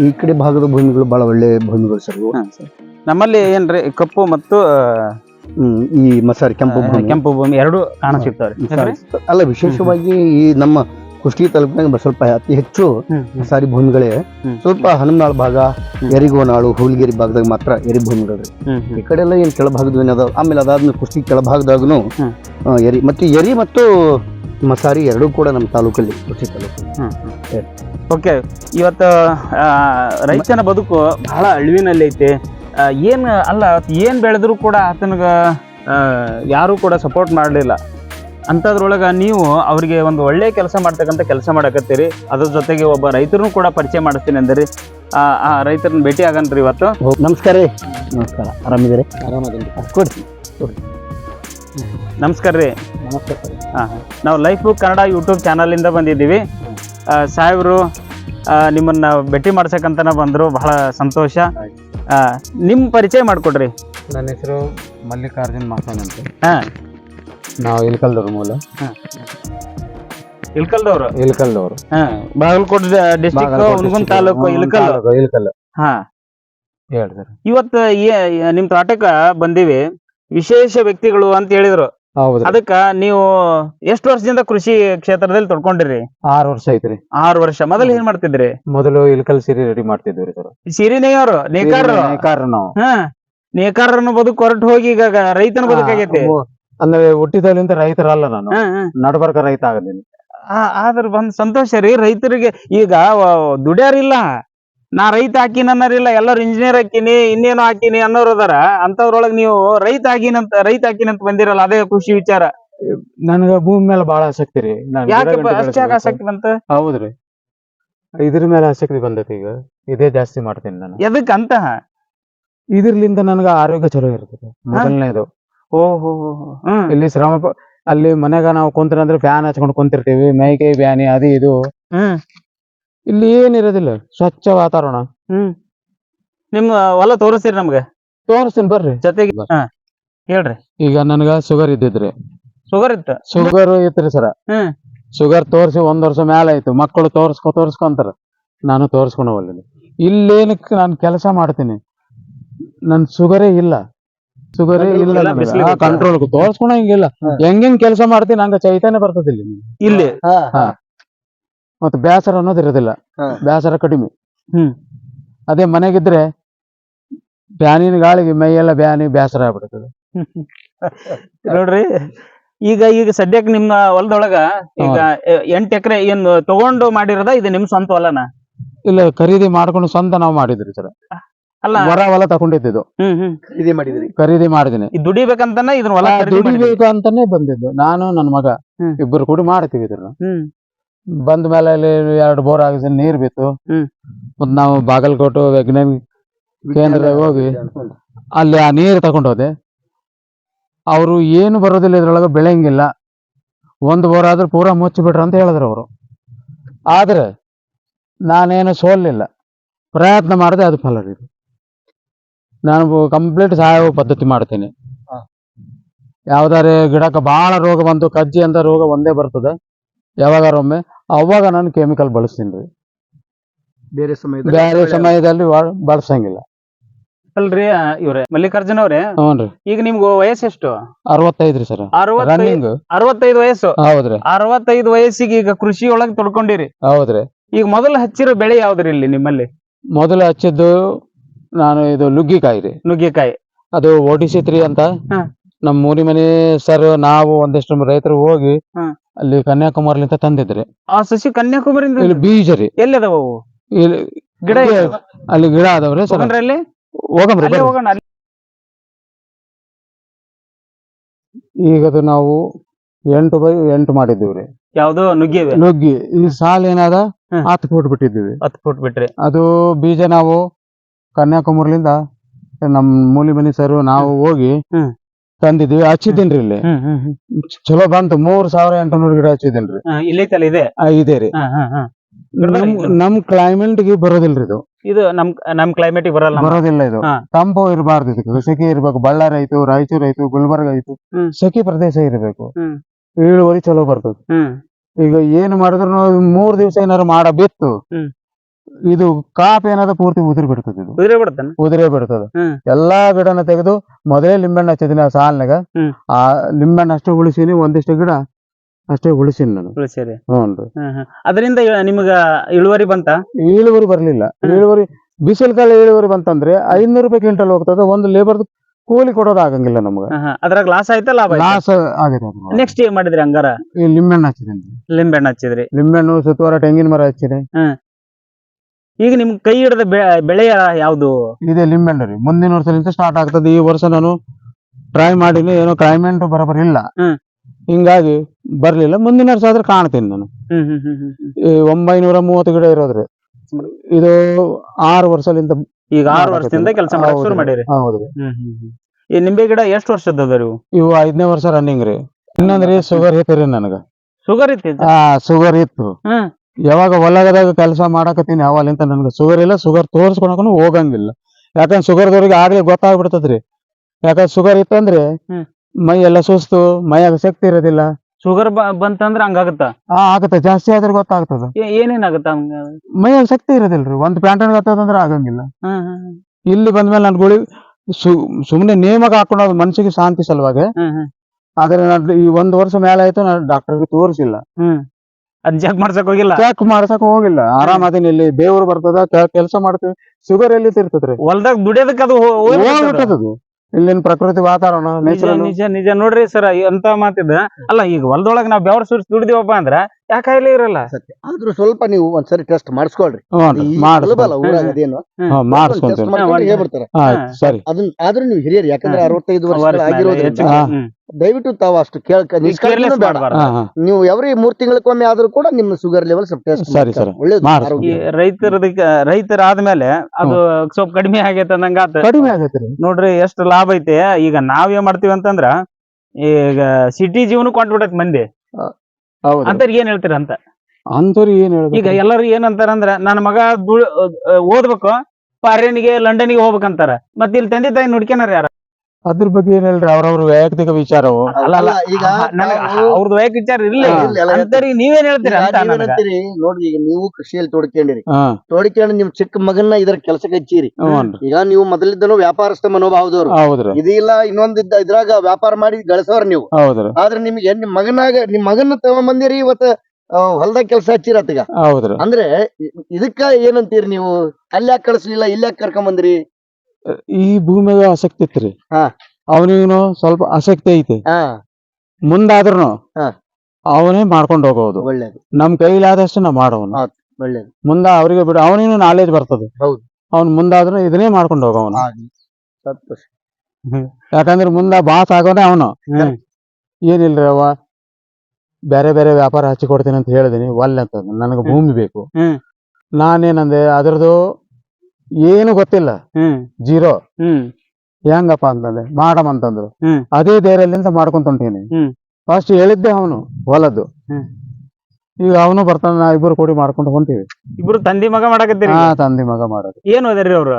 ಈ ಕಡೆ ಭಾಗದ ಭೂಮಿಗಳು ಬಹಳ ಒಳ್ಳೆ ಭೂಮಿಗಳು ಸರ್ ಇವು. ಹಾ, ಸರ್. ನಮ್ಮಲ್ಲಿ ಏನ್ರಿ ಕಪ್ಪು ಮತ್ತು ಹ್ಮ್, ಈ ಮಸಾರಿ ಕೆಂಪು ಭೂಮಿ ಕೆಂಪು ಭೂಮಿ ಎರಡು ಕಾಣ ಸಿಗ್ತಾವ್ರಿ. ಅಲ್ಲ ವಿಶೇಷವಾಗಿ ಈ ನಮ್ಮ ಕುಷ್ಟಗಿ ತಾಲೂಕಿನಾಗ ಸ್ವಲ್ಪ ಅತಿ ಹೆಚ್ಚು ಸಾರಿ ಭೂಮಿಗಳೇ. ಸ್ವಲ್ಪ ಹನುಮನಾಳ್ ಭಾಗ ಎರಿಗೋನಾಳು ಹೂಲ್ಗಿರಿ ಭಾಗದಾಗ ಮಾತ್ರ ಎರಿ ಭೂಮಿಗಳು ಈ ಕಡೆ ಎಲ್ಲ ಏನ್ ಕೆಳಭಾಗದ ಏನದ ಆಮೇಲೆ ಅದಾದ್ಮೇಲೆ ಕುಷ್ಟಗಿ ಕೆಳಭಾಗದಾಗನು ಹ್ಮ್. ಎರಿ ಮತ್ತು ಎರಿ ಮತ್ತು ಮಸಾರಿ ಎರಡೂ ಕೂಡ ನಮ್ಮ ತಾಲೂಕಲ್ಲಿ ಕುಷ್ಟಗಿ ತಾಲೂಕು ಓಕೆ ಇವತ್ತು ರೈತನ ಬದುಕು ಬಹಳ ಅಳಿವಿನಲ್ಲಿ ಐತೆ ಏನು ಅಲ್ಲ ಏನ್ ಬೆಳೆದ್ರು ಕೂಡ ಆತನಿಗೆ ಯಾರು ಕೂಡ ಸಪೋರ್ಟ್ ಮಾಡಲಿಲ್ಲ. ಅಂಥದ್ರೊಳಗ ನೀವು ಅವರಿಗೆ ಒಂದು ಒಳ್ಳೆಯ ಕೆಲಸ ಮಾಡ್ತಕ್ಕಂಥ ಕೆಲಸ ಮಾಡಕತ್ತೀರಿ. ಅದ್ರ ಜೊತೆಗೆ ಒಬ್ಬ ರೈತರನ್ನು ಕೂಡ ಪರಿಚಯ ಮಾಡಿಸ್ತೀನಿ ಅಂದ್ರಿ. ಆ ಆ ರೈತರನ್ನ ಭೇಟಿ ಆಗನ್ರಿ ಇವತ್ತು. ನಮಸ್ಕಾರ ರೀ. ನಮಸ್ಕಾರ. ಆರಾಮಿದ್ದೀರಿ? ಕೊಡ್ರಿ ನಮಸ್ಕಾರ ರೀ. ಹಾಂ ನಾವು ಲೈಫ್ ಬುಕ್ ಕನ್ನಡ ಯೂಟ್ಯೂಬ್ ಚಾನಲಿಂದ ಬಂದಿದ್ದೀವಿ. ಸಾಹೇಬರು ನಿಮ್ಮನ್ನ ಭೇಟಿ ಮಾಡ್ಸಕ್ಕಂತನ ಬಂದರು. ಬಹಳ ಸಂತೋಷ. ಆ, ನಿಮ್ಮ ಪರಿಚಯ ಮಾಡಿಕೊಡ್ರಿ. ನನ್ನ ಹೆಸರು ಮಲ್ಲಿಕಾರ್ಜುನ್ ಮಾಸನ್ ಅಂತ ಹಾ. ನಾವು ಇಲ್ಕಲ್ದವ್ರು ಮೂಲ. ಇಲ್ಕಲ್ದವ್ರು? ಇಲ್ಕಲ್ದವ್ರು. ಹಾ. ಬಾಗಲಕೋಟೆ ಡಿಸ್ಟಿಕ್ ಹುನಗುಂದ ತಾಲೂಕು ಇಲ್ಕಲ್ ಇಲ್ಕಲ್ ಹಾ. ಹೇಳಿ ಸರ್. ಇವತ್ತು ನಿಮ್ ತೋಟಕ್ಕ ಬಂದಿವಿ. ವಿಶೇಷ ವ್ಯಕ್ತಿಗಳು ಅಂತ ಹೇಳಿದ್ರು. ಹೌದು ಅದಕ್ಕ ನೀವು ಎಷ್ಟು ವರ್ಷದಿಂದ ಕೃಷಿ ಕ್ಷೇತ್ರದಲ್ಲಿ ತೊಡ್ಕೊಂಡಿರಿ? ಆರು ವರ್ಷ ಐತ್ರಿ. ಆರು ವರ್ಷ. ಮೊದಲು ಏನ್ ಮಾಡ್ತಿದ್ರಿ? ಮೊದಲು ಇಲ್ಕಲ್ ಸೀರೆ ರೆಡಿ ಮಾಡ್ತಿದ್ವಿ ಸರ್. ಸಿರಿ ನೇಯವರು ನೇಕಾರರು? ನೇಕಾರ ನಾವು. ಹಾ. ನೇಕಾರರನ್ನು ಬದುಕು ಹೊರಟು ಹೋಗಿ ಈಗ ರೈತನ ಬದುಕಾಗೈತಿ. ಅಂದ್ರೆ ಹುಟ್ಟಿದಲ್ಲಿಂದ ರೈತರಲ್ಲ ನಾನು. ನಡಬರ್ಕ ರೈತ ಆಗದೇನಿ ಆ- ಆದ್ರ ಒಂದ್ ಸಂತೋಷ ರೀ ರೈತರಿಗೆ ಈಗ ದುಡ್ಯಾರಿಲ್ಲ. ನಾ ರೈತ ಹಾಕಿನ ಅನ್ನೋರಿಲ್ಲ ಎಲ್ಲರೂ ಇಂಜಿನಿಯರ್ ಹಾಕಿನಿ ಇನ್ನೇನು ಹಾಕಿನಿ ಅನ್ನೋರು ಅದಾರ. ಅಂತವ್ರೊಳಗ್ ನೀವು ರೈತ ಆಗಿನಂತ ರೈತ ಹಾಕಿನಂತ ಬಂದಿರಲ್ಲ ಅದೇ ಖುಷಿ ವಿಚಾರ. ನನಗ ಭೂಮಿ ಮೇಲೆ ಬಹಳ ಆಸಕ್ತಿ ರೀ. ನಾನ್ ಯಾಕೆ ಗಂಟಿ ಅಷ್ಟಾಗ ಬೆಳೆಸ್ಬೇಕು. ಆಸಕ್ತಿ ಬಂತ? ಹೌದ್ರಿ. ಇದ್ರ ಮೇಲೆ ಆಸಕ್ತಿ ಬಂದೈತಿ ಈಗ. ಇದೇ ಜಾಸ್ತಿ ಮಾಡ್ತೀನಿ ನಾನು. ಎದಕ್ಕಂತ ಇದ್ರಲಿಂದ ನನಗ ಆರೋಗ್ಯ ಚಲೋ ಇರ್ತದೆ. ಮೊದಲನೇದು. ಓಹೋ ಹ್ಮ್. ಇಲ್ಲಿ ಶ್ರಮ ಪ- ಅಲ್ಲಿ ಮನೆಗ ನಾವು ಕುಂತ್ರ ಅಂದ್ರೆ ಫ್ಯಾನ್ ಹಚ್ಕೊಂಡು ಕುಂತಿರ್ತೀವಿ ಮೈಕೈ ಬ್ಯಾನಿ ಅದು ಇದು. ಹ್ಮ್. ಇಲ್ಲಿ ಏನಿರೋದಿಲ್ಲ ಸ್ವಚ್ಛ ವಾತಾವರಣ. ಹ್ಮ್. ನಿಮ್ ಹೊಲ ತೋರಿಸ್ತೀರಿ ನಮ್ಗೆ? ತೋರಿಸ್ತೀನಿ ಬರ್ರಿ. ಜೊತೆಗೆ ಹಾ ಹೇಳ್ರಿ. ಈಗ ನನ್ಗ ಶುಗರ್ ಇದ್ದಿದ್ರಿ. ಶುಗರ್ ಇತ್ತು? ಶುಗರ್ ಇತ್ರಿ ಸರ ಹ್ಮ್. ಶುಗರ್ ತೋರಿಸಿ ಒಂದ್ ವರ್ಷ ಮ್ಯಾಲ ಆಯ್ತು. ಮಕ್ಕಳು ತೋರ್ಸ್ಕೊ ತೋರಿಸ್ಕೊಂತಾರ. ನಾನು ತೋರ್ಸ್ಕೊಂಡು ಹೋಗ್ಲಿ ಇಲ್ಲೇನಕ್ಕೆ ನಾನು ಕೆಲಸ ಮಾಡ್ತೀನಿ. ನನ್ ಶುಗರೇ ಇಲ್ಲ. ಶುಗರೇ ಇಲ್ಲ. ಕಂಟ್ರೋಲ್ ತೋರ್ಸ್ಕೊಳಂಗಿಲ್ಲ ಹಿಂಗಿಲ್ಲ. ಹೆಂಗ್ ಕೆಲಸ ಮಾಡ್ತೀನಿ ಹಂಗ ಚೈತನ್ಯ ಬರ್ತದೆ ಇಲ್ಲಿ. ಇಲ್ಲಿ. ಮತ್ತೆ ಬೇಸರ ಅನ್ನೋದು ಇರೋದಿಲ್ಲ. ಬೇಸರ ಕಡಿಮೆ. ಹ್ಮ್. ಅದೇ ಮನೆಗಿದ್ರೆ ಬ್ಯಾನಿನ ಗಾಳಿಗೆ ಮೈಯೆಲ್ಲ ಬ್ಯಾನಿ ಬೇಸರ ಆಗ್ಬಿಡ್ತದೆ. ನೋಡ್ರಿ ಈಗ ಈಗ ಸದ್ಯಕ್ಕೆ ನಿಮ್ಮ ಹೊಲದೊಳಗ ಈಗ ಎಂಟ್ ಎಕರೆ ಏನ್ ತಗೊಂಡು ಮಾಡಿರೋದ ಇದು ನಿಮ್ ಸ್ವಂತ ಹೊಲನ? ಇಲ್ಲ ಖರೀದಿ ಮಾಡ್ಕೊಂಡು ಸ್ವಂತ ನಾವು ಮಾಡಿದ್ರಿ ಸರ್. ಅಲ್ಲ. ಹೊರ ಹೊಲ ತಗೊಂಡಿದ್ದು ಹ್ಮ್ ಹ್ಮ್. ಇದೇ ಮಾಡಿದ್ರಿ. ಖರೀದಿ ಮಾಡಿದಿನಿ. ಈ ದುಡಿಬೇಕಂತಾನ ಇದನ್ನ ಹೊಲ ಖರೀದಿ ಮಾಡಿದ್ರಿ. ದುಡಿಬೇಕು ಅಂತಾನೆ ಬಂದಿದ್ದು. ನಾನು ನನ್ನ ಮಗ ಹ್ಮ್. ಇಬ್ಬರು ಕೂಡ ಮಾಡ್ತೀವಿ ಇದನ್ನ ಹ್ಮ್. ಬಂದ ಮೇಲೆ ಅಲ್ಲಿ ಎರಡು ಬೋರ್ ಆಗಿಸಿ ನೀರ್ ಬಿತ್ತು. ಹ್ಮ್. ಮತ್ ನಾವು ಬಾಗಲಕೋಟೆ ವೈಜ್ಞಾನಿಕ ಕೇಂದ್ರದಾಗ ಹೋಗಿ ಅಲ್ಲಿ ಆ ನೀರು ತಗೊಂಡು ಹೋದೆ. ಅವರು ಏನು ಬರೋದಿಲ್ಲ ಇದ್ರೊಳಗೆ ಬೆಳೆಯಂಗಿಲ್ಲ. ಒಂದು ಬೋರ್ ಆದ್ರೆ ಪೂರಾ ಮುಚ್ಚಿಬಿಟ್ರ ಅಂತ ಹೇಳಿದ್ರು ಅವರು. ಆದ್ರೆ ನಾನೇನು ಸೋಲಿಲ್ಲ ಪ್ರಯತ್ನ ಮಾಡಿದೆ ಅದು ಫಲ ಇದು ನಾನು ಕಂಪ್ಲೀಟ್ ಸಾವಯವ ಪದ್ಧತಿ ಮಾಡ್ತೀನಿ. ಯಾವ್ದಾರೆ ಗಿಡಕ್ಕೆ ಬಹಳ ರೋಗ ಬಂತು ಕಜ್ಜಿ ಅಂತ ರೋಗ ಒಂದೇ ಬರ್ತದೆ. ಯಾವಾಗಾರ ಒಮ್ಮೆ ಅವಾಗ ನಾನು ಕೆಮಿಕಲ್ ಬಳಸ್ತೀನಿ ರೀ. ಬೇರೆ ಸಮಯದಲ್ಲಿ ಬೇರೆ ಸಮಯದಲ್ಲಿ ಬಳಸಂಗಿಲ್ಲ. ಅಲ್ರಿ ಇವ್ರೆ ಮಲ್ಲಿಕಾರ್ಜುನ ಅವ್ರೆ? ಹ್ಞೂನ್ರಿ ಈಗ ನಿಮ್ಗೆ ವಯಸ್ಸು ಎಷ್ಟು? ಅರವತ್ತೈದ್ರಿ ಸರ್. ಅರವತ್ತೈದು ರನ್ನಿಂಗ್ ಅರವತ್ತೈದು ವಯಸ್ಸು? ಹೌದ್ರಿ ಅರವತ್ತೈದು ವಯಸ್ಸಿಗೆ ಈಗ ಕೃಷಿ ಒಳಗ್ ತೊಡ್ಕೊಂಡಿರಿ. ಹೌದ್ರಿ ಈಗ ಮೊದಲು ಹಚ್ಚಿರೋ ಬೆಳೆ ಯಾವ್ದ್ರಿ ಇಲ್ಲಿ ನಿಮ್ಮಲ್ಲಿ? ಮೊದಲು ಹಚ್ಚಿದ್ದು ನಾನು ಇದು ನುಗ್ಗಿಕಾಯಿ ರೀ. ನುಗ್ಗಿಕಾಯಿ. ಅದು ಓಡಿಸಿ ತ್ರೀ ಅಂತ. ಹಾ. ನಮ್ಮ ಮೂರಿ ಮನೆ ಸರ್ ನಾವು ಒಂದಿಷ್ಟು ರೈತರು ಹೋಗಿ ಹಾ. ಅಲ್ಲಿ ಕನ್ಯಾಕುಮಾರಿಲಿಂದ ತಂದಿದ್ರಿ. ಆ ಸಸಿ ಕನ್ಯಾಕುಮಾರಿಯಿಂದ ಇಲ್ಲಿ ಬೀಜ ರೀ. ಎಲ್ಲಿ ಅದಾವ ಅವು ಇಲ್ಲಿ ಗಿಡ ಅಲ್ಲಿ ಗಿಡ ಅದಾವ್ರಿ ಸರ್. ಹೋಗಣ್ರಿ ಅಲ್ಲಿ. ಹೋಗಮ್ರಿ ಅಲ್ಲೇ ಬರ್ರಿ. ಹೋಗೋಣ ಅಲ್ಲಿ. ಈಗ ಅದು ನಾವು ಎಂಟು ಬೈ ಎಂಟು ಮಾಡಿದ್ದೀವಿ ರೀ. ಯಾವ್ದು ನುಗ್ಗಿ ನುಗ್ಗಿ. ಈ ಸಾಲ್ ಏನಾದ. ಹತ್ತು ಫೂಟ್ ಬಿಟ್ಟಿದ್ದೀವಿ. ಹತ್ತು ಫುಟ್ ಬಿಟ್ರಿ. ಅದು ಬೀಜ ನಾವು ಕನ್ಯಾಕುಮಾರಿಲಿಂದ ನಮ್ ಮೂಲಿ ಮನಿ ಸರ್ ನಾವು ಹೋಗಿ ತಂದಿದ್ವಿ ಹಚ್ಚಿದ್ದೀನ್ರಿ ಇಲ್ಲಿ. ಹ್ಮ್ ಹ್ಮ್ ಹ್ಮ್. ಚಲೋ ಬಂತು ಮೂರ್ ಸಾವಿರ ಎಂಟುನೂರು ಗಿಡ ಹಚ್ಚಿದ್ದೀನ್ರಿ. ಇಲ್ಲೈತಲ್ಲ ಇದೆ? ಆ, ಇದೆ ರೀ. ಹಾ, ಹಾ, ಹಾ. ನಮ್ ನಮ್ ಕ್ಲೈಮೇಟ್ಗೆ ಬರೋದಿಲ್ರಿ ಇದು. ಇದು ನಮ್ ನಮ್ ಕ್ಲೈಮೇಟ್ ಬರಲ್ಲ ನಮ್ಮ. ಬರೋದಿಲ್ಲ ಇದು. ಹಾ. ತಂಪು ಇರಬಾರ್ದು ಇದಕ್ಕೆ. ಸೆಕೆ ಇರ್ಬೇಕು ಬಳ್ಳಾರಿ ಆಯ್ತು ರಾಯಚೂರು ಆಯ್ತು ಗುಲ್ಬರ್ಗ ಆಯ್ತು. ಹ್ಮ್. ಸೆಕೆ ಪ್ರದೇಶ ಇರಬೇಕು. ಹ್ಮ್. ಇಳುವರಿ ಚಲೋ ಬರ್ತದೆ. ಹ್ಮ್. ಈಗ ಏನ್ ಮಾಡಿದ್ರು ಮೂರ್ ದಿವಸ ಏನಾರು ಮಾಡ ಬಿತ್ತು. ಹ್ಮ್. ಇದು ಕಾಪ್ ಏನಾದ್ರು ಪೂರ್ತಿ ಉದುರಿ ಬಿಡ್ತದೆ ಇದು. ಕುದುರೆ ಬಿಡ್ತಾನ ಉದುರೇ ಬಿಡ್ತದೆ. ಹ್ಮ್. ಎಲ್ಲಾ ಗಿಡನ ತೆಗೆದು ಮೊದಲೇ ಲಿಂಬೆಹಣ್ಣು ಹಚ್ಚಿದೀನಿ ಆ ಸಾಲ್ನಾಗ ಹ್ಮ್. ಆ ಲಿಂಬೆಹಣ್ಣು ಅಷ್ಟೇ ಉಳಿಸೀನಿ ಒಂದಿಷ್ಟು ಗಿಡ ಅಷ್ಟೇ ಉಳಿಸೀನಿ ನಾನು. ಹ್ಞೂ ಅದರಿಂದ ನಿಮಗ ಇಳುವರಿ ಬಂತ? ಇಳುವರಿ ಬರ್ಲಿಲ್ಲ. ಇಳುವರಿ ಬಿಸಿಲು ಕಾಲ ಇಳುವರಿ ಬಂತಂದ್ರೆ ಐನೂರು ರೂಪಾಯಿ ಕ್ವಿಂಟಲ್ ಹೋಗ್ತದೆ ಒಂದು ಲೇಬರ್ ಕೂಲಿ ಕೊಡೋದು ಆಗಂಗಿಲ್ಲ ನಮ್ಗೆ. ಅದ್ರಾಗ ಲಾಸ್ ಆಯ್ತಾ ಲಾಭ ಲಾಸ್ ಆಗಿದೆ ನೆಕ್ಸ್ಟ್ ಏನ್ ಮಾಡಿದ್ರಿ ಹಂಗಾರ? ಈ ಲಿಂಬೆಹಣ್ಣು ಹಚ್ಚಿದ್ದೀನಿ. ಲಿಂಬೆಹಣ್ಣು ಹಚ್ಚಿದ್ರಿ. ಲಿಂಬೆಹಣ್ಣು ಸುತ್ತುವರ ತೆಂಗಿನ ಮರ ಹಚ್ಚಿದೆ. ಈಗ ನಿಮ್ ಕೈ ಹಿಡಿದ ಬೆಳೆ ಯಾವ್ದು? ಇದೆ ಲಿಂಬೆಹಣ್ಣು ರೀ. ಮುಂದಿನ ವರ್ಷದಿಂದ ಸ್ಟಾರ್ಟ್ ಆಗ್ತದೆ. ಈ ವರ್ಷ ನಾನು ಟ್ರೈ ಮಾಡಿನಿ ಏನೋ ಕ್ಲೈಮೇಟ್ ಬರೋಬರ್ ಇಲ್ಲ. ಹ್ಮ್. ಹಿಂಗಾಗಿ ಬರ್ಲಿಲ್ಲ. ಮುಂದಿನ ವರ್ಷ ಆದ್ರೆ ಕಾಣ್ತೀನಿ ನಾನು. ಈ ಒಂಬೈನೂರ ಮೂವತ್ತು ಗಿಡ ಇರೋದ್ರಿ ಇದು ಆರು ವರ್ಷದಿಂದ ಈಗ ಆರು ವರ್ಷದಿಂದ ಕೆಲಸ ಮಾಡಕ್ ಶುರು ಹೌದ್ರಿ. ಮಾಡಿರಿ. ಹೌದ್ರಿ ಹ್ಮ್ ಹ್ಮ್ ಹ್ಮ್. ಈ ನಿಂಬೆ ಗಿಡ ಎಷ್ಟು ವರ್ಷದ ಅದ ಇವು? ಇವು ಐದನೇ ವರ್ಷ ರನ್ನಿಂಗ್ ರೀ. ಇನ್ನೊಂದ್ರಿ ಶುಗರ್ ಇತ್ತು ರೀ ನನಗ. ಶುಗರ್ ಇತ್ತು ಆ ಶುಗರ್ ಇತ್ತು ಹ್ಮ್. ಯಾವಾಗ ಹೊಲಗದಾಗ ಕೆಲಸ ಮಾಡಕತ್ತೀನಿ ಅವಲಿಂತ ನನ್ಗೆ ಶುಗರ್ ಇಲ್ಲ ಶುಗರ್ ತೋರಿಸ್ಕೊಳಕನು ಹೋಗಂಗಿಲ್ಲ. ಯಾಕಂದ್ರೆ ಶುಗರ್ದವ್ರಿಗೆ ಆಗ್ಲೇ ಗೊತ್ತಾಗ್ಬಿಡ್ತದ್ರಿ. ಯಾಕಂದ್ರೆ ಶುಗರ್ ಇತ್ತಂದ್ರೆ. ಮೈ ಎಲ್ಲ ಸುಸ್ತು ಮೈಯಾಗ ಶಕ್ತಿ ಇರೋದಿಲ್ಲ. ಶುಗರ್ ಬಂತಂದ್ರ ಹಂಗಾಗತ್ತ ಆ ಆಗತ್ತ. ಜಾಸ್ತಿ ಆದ್ರೆ ಗೊತ್ತಾಗ್ತದ. ಏನೇನಾಗತ್ತ ಮೈಯಾಗ ಶಕ್ತಿ ಇರೋದಿಲ್ರಿ. ಒಂದ್ ಪ್ಯಾಂಟನ್ ಗೊತ್ತದಂದ್ರೆ ಆಗಂಗಿಲ್ಲ. ಇಲ್ಲಿ ಬಂದ್ಮೇಲೆ ನನ್ ಗುಳಿ ಸುಮ್ನೆ ನೇಮಕ ಹಾಕೊಂಡ ಮನ್ಸಿಗೆ ಶಾಂತಿ ಸಲುವಾಗಿ. ಆದ್ರೆ ನಾನು ಈ ಒಂದ್ ವರ್ಷ ಮೇಲೆ ಆಯ್ತು ನಾನು ಡಾಕ್ಟರ್ಗೆ ತೋರಿಸಿಲ್ಲ. ಅದ್ ಚೆಕ್ ಮಾಡ್ಸಕ್ ಹೋಗಿಲ್ಲ. ಚೆಕ್ ಮಾಡ್ಸಕ್ ಹೋಗಿಲ್ಲ. ಆರಾಮ್ ಅದೇನ ಇಲ್ಲಿ. ದೇವ್ರು ಬರ್ತದ ಕೆಲಸ ಮಾಡ್ತೀವಿ. ಶುಗರ್ ಎಲ್ಲಿ ತಿರ್ತದ್ರಿ ಹೊಲ್ದಾಗ ದುಡಿಯೋದಕ್ಕೆ ಅದು ಹೋಗ್ಬಿಟ್ಟದು ಹೋಗ್ಬಿಡ್ತದ. ಇಲ್ಲಿನ ಪ್ರಕೃತಿ ವಾತಾವರಣ ನಿಜ ನೇಚರ್ ನಿಜ ನಿಜ. ನೋಡ್ರಿ ಸರ್ ಎಂತ ಮಾತಿದ ಅಲ್ಲ ಈಗ ಹೊಲದೊಳಗ ನಾವ್ ಬೆವರ್ ಸುರಿಸಿ ದುಡಿದಿವಪ್ಪ ಅಂದ್ರ ಯಾಕ ಕಾಯಿಲೆ ಇರಲ್ಲ? ಸತ್ಯ. ಆದ್ರೂ ಸ್ವಲ್ಪ ನೀವು ಒಂದ್ಸರಿ ಟೆಸ್ಟ್ ಮಾಡಿಸ್ಕೊಳ್ರಿ. ಈ ಮಾಡಿಸ್ ಸುಲಭ ಅಲ್ಲ ಊರಾಗ ಅದೇನು? ಟೆಸ್ಟ್ ಮಾಡಿಸ್ಕೊಂತೀನಿ ಮಾಡ್ಕೊಂಡು ಆಯ್ತು ಸರಿ. ಅದನ್ನ ಆದ್ರೂ ನೀವು ಹಿರಿಯರು ಯಾಕಂದ್ರೆ. ಅರವತ್ತೈದು ವರ್ಷ ಆಗಿರೋದು ಆಗಿರೋದ್ರಿಂದ. ದಯವಿಟ್ಟು ತಾವು ಅಷ್ಟು ಕೇಳ್ಕ ಬೇಡ. ನೀವು ಎವ್ರಿ ಮೂರ್ ತಿಂಗಳಕ್ಕೊಮ್ಮೆ ಆದ್ರೂ ಕೂಡ ನಿಮ್ಮ ಶುಗರ್ ಲೆವೆಲ್ ಸ್ವಲ್ಪ ಟೆಸ್ಟ್ ಸರಿ, ಸರಿ. ಒಳ್ಳೇದು ಆರೋಗ್ಯ. ರೈತರದಕ್ಕ ರೈತರಾದ್ಮೇಲೆ ಅದು ಸ್ವಲ್ಪ ಕಡಿಮೆ ಆಗೈತೆ ನಂಗ ಕಡಿಮೆ ಆಗೈತ್ರಿ ನೋಡ್ರಿ ಎಷ್ಟು ಲಾಭ ಐತೆ. ಈಗ ನಾವ್ ಏನ್ ಮಾಡ್ತೀವಿ ಅಂತಂದ್ರ ಈಗ ಸಿಟಿ ಜೀವನ ಕೊಂಡ್ಬಿಡತ್ ಮಂದಿ. ಹೌದು. ಅಂತ ಏನ್ ಹೇಳ್ತೀರ ಅಂತ? ಅಂತವ್ರಿ ಏನ್ ಈಗ ಎಲ್ಲರೂ ಏನಂತಾರಂದ್ರ ನನ್ನ ಮಗ ಓದ್ಬೇಕು ಫಾರಿನ್ಗೆ ಲಂಡನ್ಗೆ ಹೋಗ್ಬೇಕಂತಾರ. ಮತ್ತೆ ಇಲ್ಲಿ ತಂದೆ ತಾಯಿ ನೋಡ್ಕೊನಾರ ಯಾರ? ಅದ್ರ ಬಗ್ಗೆ ಏನ್ ಹೇಳ್ರಿ? ಅವ್ರವ್ರ ವೈಯಕ್ತಿಕ ವಿಚಾರವು? ಅಲ್ಲ ಅಲ್ಲ ಅಲ್ಲ, ಈಗ ನನಗ ನಾವು- ಅವ್ರದ್ದು ವೈಯಕ್ತಿಕ ವಿಚಾರ ಇರ್ಲಿ ಹಾ, ಇರ್ಲಿ, ಅಲ್ಲ, ಅಂತರಿಗೆ ನೀವೇನ್ ಹೇಳ್ತೀರಾ ನನಗ? ನೋಡ್ರಿ ಈಗ ನೀವು ಕೃಷಿಯಲ್ಲಿ ತೋಡ್ಕೊಂಡಿರಿ. ಹಾ. ತೊಡ್ಕೊಂಡು ನಿಮ್ ಚಿಕ್ಕ ಮಗನ್ನ ಇದ್ರ ಕೆಲಸಕ್ಕೆ ಹಚ್ಚಿರಿ. ಹ್ಞೂನ್ರಿ ಈಗ ನೀವು ಮೊದಲಿದ್ದನು ವ್ಯಾಪಾರಸ್ಥ ಮನೋಭಾವದವ್ರು. ಹೌದ್ರಿ. ಇದಿಲ್ಲ ಇನ್ನೊಂದ್ ಇದ್ದ ಇದ್ರಾಗ ವ್ಯಾಪಾರ ಮಾಡಿ ಗಳಿಸೋರ್ ನೀವು. ಹೌದ್ರಿ. ಆದ್ರೆ ನಿಮ್ಗೆ ನಿಮ್ ಮಗನಾಗ ನಿಮ್ ಮಗನ್ನ ತಗೊಂಬಂದಿರಿ ಇವತ್ತ ಹೊಲ್ದಾಗ ಕೆಲಸ ಹಚ್ಚಿರತ್ತೀಗ ಹೌದ್ರಿ. ಅಂದ್ರೆ ಇ- ಇದಕ್ಕ ಏನಂತೀರಿ ನೀವು? ಅಲ್ಯಾಕ್ ಕಳಿಸ್ಲಿಲ್ಲ ಇಲ್ಯಾಕ್ ಕರ್ಕೊಂಡ್ ಬಂದ್ರಿ ಈ ಭೂಮಿಗೆ ಆಸಕ್ತಿ ಇತ್ರಿ. ಹಾ. ಅವನಿಗೂ ಸ್ವಲ್ಪ ಆಸಕ್ತಿ ಐತಿ. ಹಾ. ಮುಂದಾದ್ರೂ ಹಾ. ಅವನೇ ಮಾಡ್ಕೊಂಡು ಹೋಗೋದು. ಒಳ್ಳೇದು. ನಮ್ ಕೈಲಾದಷ್ಟು ನಾವ್ ಮಾಡೋನು ಒಳ್ಳೇದು. ಮುಂದ ಅವ್ರಿಗೆ ಬಿಡು ಅವನೇನು ನಾಲೆಜ್ ಬರ್ತದೆ. ಹೌದು. ಅವ್ನ್ ಮುಂದಾದ್ರೂ ಇದನ್ನೇ ಮಾಡ್ಕೊಂಡು ಆಗ್ಲಿ. ಸಂತೋಷ. ಯಾಕಂದ್ರೆ ಮುಂದ ಬಾಸ್ ಆಗೋನೆ ಅವನು. ಹ್ಮ್. ಏನಿಲ್ರಿ ಅವ ಬೇರೆ ಬೇರೆ ವ್ಯಾಪಾರ ಹಚ್ಚಿ ಕೊಡ್ತೀನಿ ಅಂತ ಹೇಳಿದೀನಿ. ಒಲ್ಲೆ ಅಂತ ನನಗೆ ಭೂಮಿ ಬೇಕು. ಹ್ಮ್. ನಾನೇನಂದೆ ಅದ್ರದ್ದು ಏನು ಗೊತ್ತಿಲ್ಲ. ಜೀರೋ. ಹ್ಮ್. ಹೆಂಗಪ್ಪ ಅಂತಂದ್ರೆ ಮಾಡಮ್ ಅಂತಂದ್ರು. ಅದೇ ಧೈರ್ಯದಿಂದ ಮಾಡ್ಕೊಂತ ಹೊಂಟೀನಿ. ಫಸ್ಟ್ ಹೇಳಿದ್ದೆ ಅವನು ಹೊಲದ್ದು. ಈಗ ಅವನು ಬರ್ತಾನ ಇಬ್ರು ಇಬ್ಬರು ಕೂಡಿ ಮಾಡ್ಕೊಂಡು ಹೊಂಟೀವಿ. ಇಬ್ರು ತಂದಿ ಮಗ ಮಾಡಕತ್ತೀರಿ ಹಾ ತಂದಿ ಮಗ ಮಾಡೋದು. ಏನ್ ಓದ್ಯಾರಿ ಅವ್ರು?